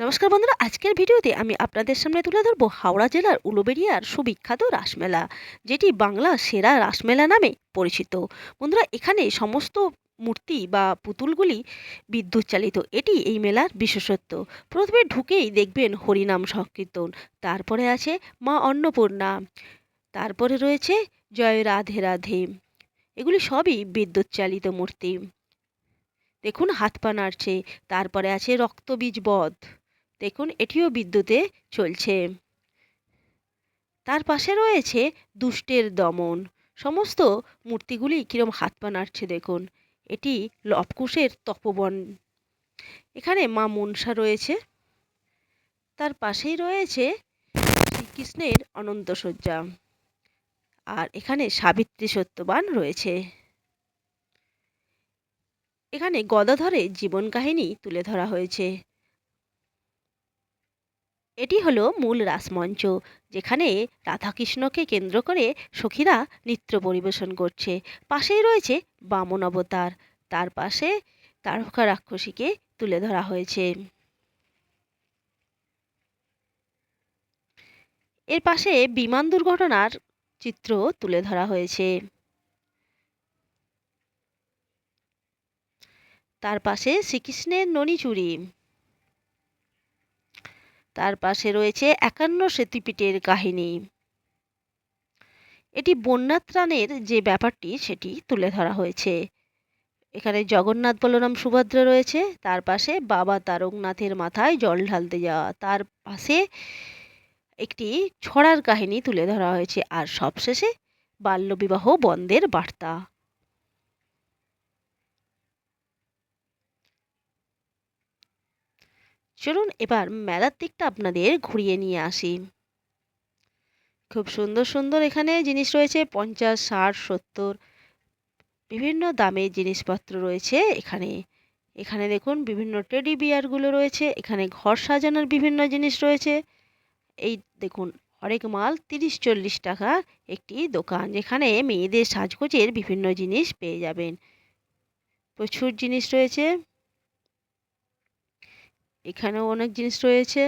নমস্কার বন্ধুরা, আজকের ভিডিওতে আমি আপনাদের সামনে তুলে ধরবো হাওড়া জেলার উলুবেড়িয়ার সুবিখ্যাত রাসমেলা, যেটি বাংলা সেরা রাসমেলা নামে পরিচিত। বন্ধুরা, এখানে সমস্ত মূর্তি বা পুতুলগুলি বিদ্যুৎ চালিত এটি এই মেলার বিশেষত্ব। প্রথমে ঢুকেই দেখবেন হরিনাম সংকীর্তন, তারপরে আছে মা অন্নপূর্ণা, তারপরে রয়েছে জয় রাধে রাধে। এগুলি সবই বিদ্যুৎ চালিত মূর্তি। দেখুন, হাত পা নাড়ছে, তারপরে আছে রক্তবীজ বধ। দেখুন, এটিও বিদ্যুতে চলছে। তার পাশে রয়েছে দুষ্টের দমন। সমস্ত মূর্তিগুলি কীরম হাত পা নাড়ছে দেখুন। এটি লবকুশের তপবন। এখানে মা মনসা রয়েছে। তার পাশেই রয়েছে শ্রীকৃষ্ণের অনন্তশয্যা আর এখানে সাবিত্রী সত্যবান রয়েছে। এখানে গদাধরের জীবন কাহিনী তুলে ধরা হয়েছে। এটি হলো মূল রাসমঞ্চ, যেখানে রাধাকৃষ্ণকে কেন্দ্র করে সখীরা নৃত্য পরিবেশন করছে। পাশেই রয়েছে বামন অবতার, তার পাশে তারকা রাক্ষসীকে তুলে ধরা হয়েছে। এর পাশে বিমান দুর্ঘটনার চিত্র তুলে ধরা হয়েছে। তার পাশে শ্রীকৃষ্ণের ননিচুরি তার পাশে রয়েছে একান্ন সেতুপিটের কাহিনী। এটি বন্যা ত্রাণের যে ব্যাপারটি, সেটি তুলে ধরা হয়েছে। এখানে জগন্নাথ বলরাম সুভদ্রা রয়েছে, তার পাশে বাবা তারকনাথের মাথায় জল ঢালতে যাওয়া, তার পাশে একটি ছড়ার কাহিনী তুলে ধরা হয়েছে। আর সবশেষে বাল্যবিবাহ বন্ধের বার্তা। চলুন এবার মেলার দিকটা আপনাদের ঘুরিয়ে নিয়ে আসি। খুব সুন্দর সুন্দর এখানে জিনিস রয়েছে, পঞ্চাশ, ষাট, সত্তর, বিভিন্ন দামের জিনিসপত্র রয়েছে এখানে। এখানে দেখুন বিভিন্ন টেডি বিয়ারগুলো রয়েছে, এখানে ঘর সাজানোর বিভিন্ন জিনিস রয়েছে। এই দেখুন, হরেক মাল তিরিশ, চল্লিশ টাকা একটি দোকান, যেখানে মেয়েদের সাজগোজের বিভিন্ন জিনিস পেয়ে যাবেন। প্রচুর জিনিস রয়েছে। এখানেও অনেক জিনিস রয়েছে।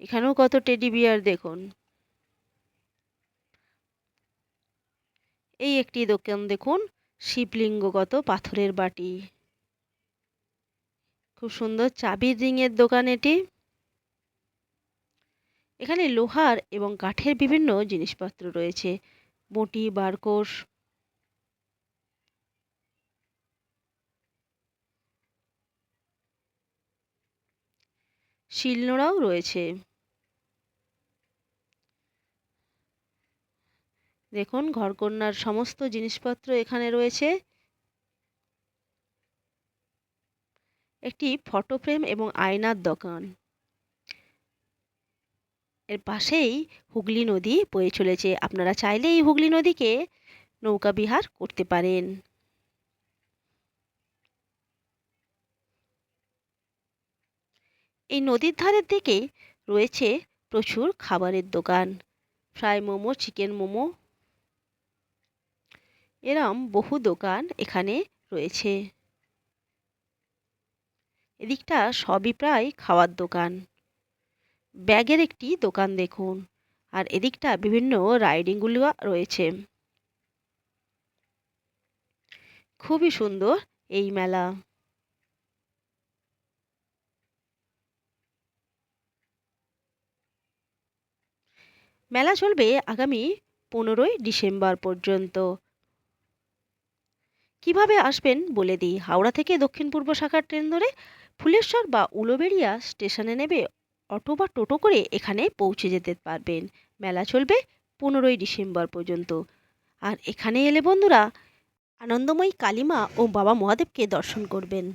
এখানেও কত টেডি বিয়ার দেখুন। এই একটি দোকান দেখুন শিবলিঙ্গগত পাথরের বাটি। খুব সুন্দর চাবির রিংয়ের দোকান এটি। এখানে লোহার এবং কাঠের বিভিন্ন জিনিসপত্র রয়েছে। বটি বারকোষ শিলনোড়াও রয়েছে। দেখুন, ঘরকন্যার সমস্ত জিনিসপত্র এখানে রয়েছে। একটি ফটো ফ্রেম এবং আয়নার দোকান। এর পাশেই হুগলি নদী বয়ে চলেছে। আপনারা চাইলে এই হুগলি নদীকে নৌকা বিহার করতে পারেন। এই নদীর ধারের দিকে রয়েছে প্রচুর খাবারের দোকান। ফ্রাই মোমো, চিকেন মোমো এরম বহু দোকান এখানে রয়েছে। এদিকটা সবই প্রায় খাওয়ার দোকান। ব্যাগের একটি দোকান দেখুন আর এদিকটা বিভিন্ন রাইডিংগুলো রয়েছে। খুবই সুন্দর এই মেলা। মেলা চলবে আগামী পনেরোই ডিসেম্বর পর্যন্ত। কীভাবে আসবেন বলে দিই, হাওড়া থেকে দক্ষিণ পূর্ব শাখার ট্রেন ধরে ফুলেশ্বর বা উলোবেড়িয়া স্টেশনে নেবে অটো বা টোটো করে এখানে পৌঁছে যেতে পারবেন। মেলা চলবে পনেরোই ডিসেম্বর পর্যন্ত। আর এখানে এলে বন্ধুরা, আনন্দময়ী কালিমা ও বাবা মহাদেবকে দর্শন করবেন।